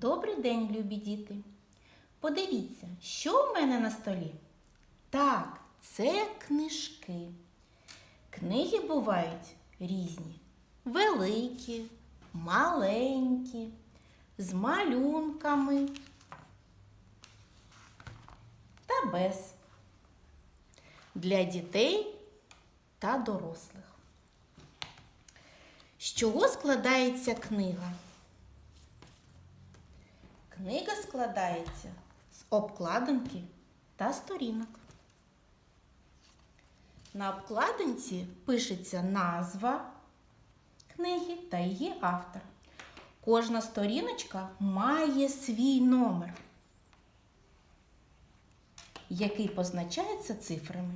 Добрий день, любі діти. Подивіться, що в мене на столі? Так, це книжки. Книги бувають різні. Великі, маленькі, з малюнками та без. Для дітей та дорослих. З чого складається книга? Книга складається з обкладинки та сторінок. На обкладинці пишеться назва книги та її автор. Кожна сторіночка має свій номер, який позначається цифрами.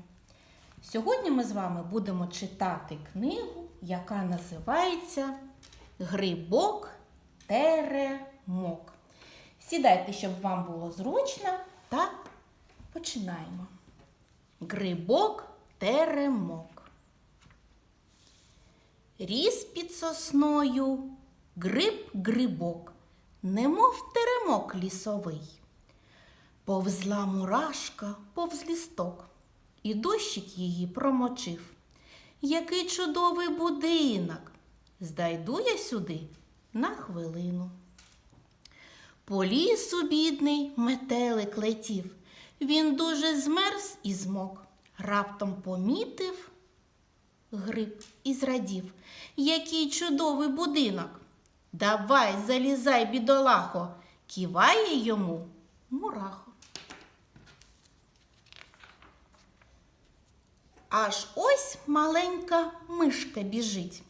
Сьогодні ми з вами будемо читати книгу, яка називається Грибок Теремок. Сідайте, щоб вам було зручно, та починаємо. Грибок Теремок. Ріс під сосною гриб-грибок, немов теремок лісовий. Повзла мурашка повз лісток, і дощик її промочив. Який чудовий будинок! Здайду я сюди на хвилину. По лісу, бідний, метелик летів. Він дуже змерз і змок. Раптом помітив гриб і зрадів. Який чудовий будинок. Давай, залізай, бідолахо, киває йому мурахо. Аж ось маленька мишка біжить.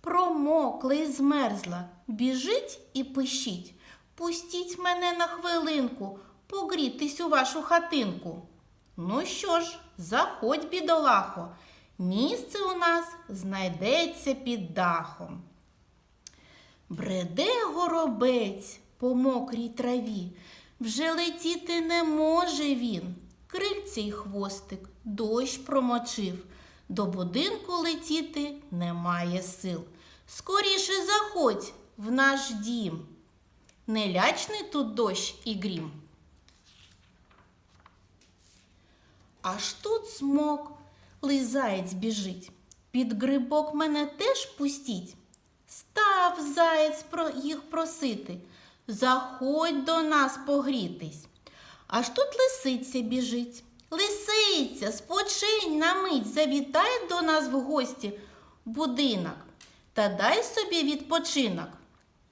Промокла і змерзла, біжить і пищить. Пустіть мене на хвилинку, погрітись у вашу хатинку. Ну що ж, заходь, бідолахо, місце у нас знайдеться під дахом. Бреде горобець по мокрій траві, вже летіти не може він. Крильце й хвостик дощ промочив. До будинку летіти немає сил. Скоріше заходь в наш дім. Не лячний тут дощ і грім. Аж тут смок, лизаєць біжить. Під грибок мене теж пустіть. Став заєць їх просити. Заходь до нас погрітись. Аж тут лисиця біжить. Лисиця, спочинь на мить, завітай до нас в гості будинок та дай собі відпочинок.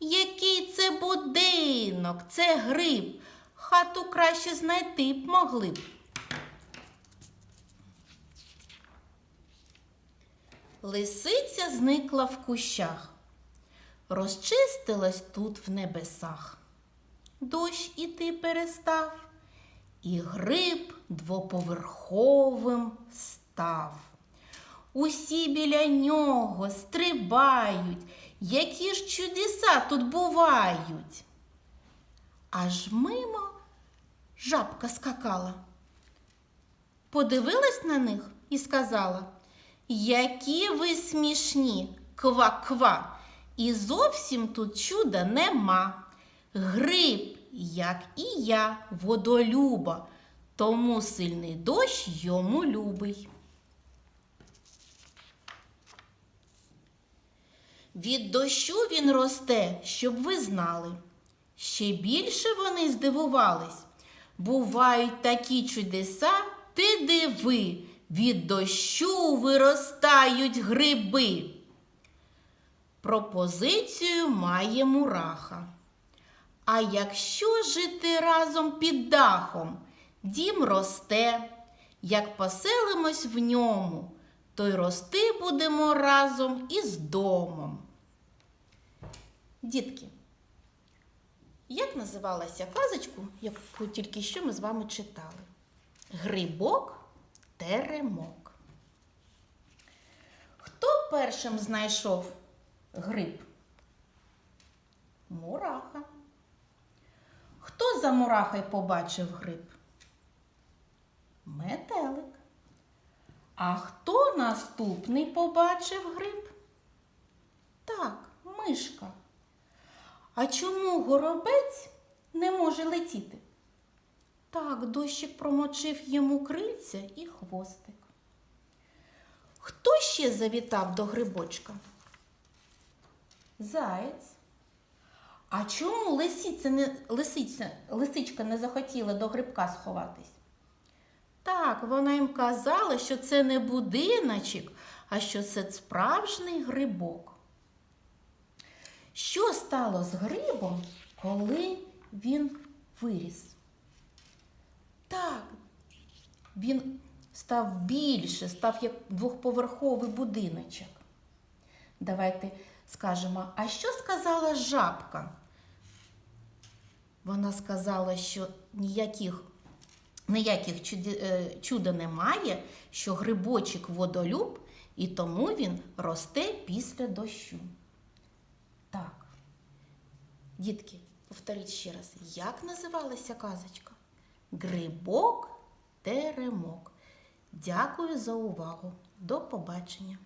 Який це будинок, це гриб, хату краще знайти б могли б. Лисиця зникла в кущах, розчистилась тут в небесах. Дощ іти перестав, і гриб двоповерховим став. Усі біля нього стрибають, які ж чудеса тут бувають. Аж мимо жабка скакала. Подивилась на них і сказала, які ви смішні, ква-ква, і зовсім тут чуда нема. Гриб, як і я, водолюба, тому сильний дощ йому любий. Від дощу він росте, щоб ви знали. Ще більше вони здивувались. Бувають такі чудеса, ти диви, від дощу виростають гриби. Пропозицію має мураха. А якщо жити разом під дахом, дім росте, як поселимось в ньому, то й рости будемо разом із домом. Дітки, як називалася казочку, яку тільки що ми з вами читали? Грибок теремок. Хто першим знайшов гриб? Мураха. Хто за мурахою побачив гриб? Метелик. А хто наступний побачив гриб? Так, мишка. А чому горобець не може летіти? Так, дощик промочив йому крильця і хвостик. Хто ще завітав до грибочка? Заєць. А чому лисиця не, лисиця, лисичка не захотіла до грибка сховатись? Так, вона їм казала, що це не будиночок, а що це справжній грибок. Що стало з грибом, коли він виріс? Так, він став більше, став як двохповерховий будиночок. Давайте скажемо, а що сказала жабка? Вона сказала, що ніяких, ніяких е, чуда немає, що грибочок водолюб, і тому він росте після дощу. Так. Дітки, повторіть ще раз, як називалася казочка? Грибок теремок. Дякую за увагу. До побачення.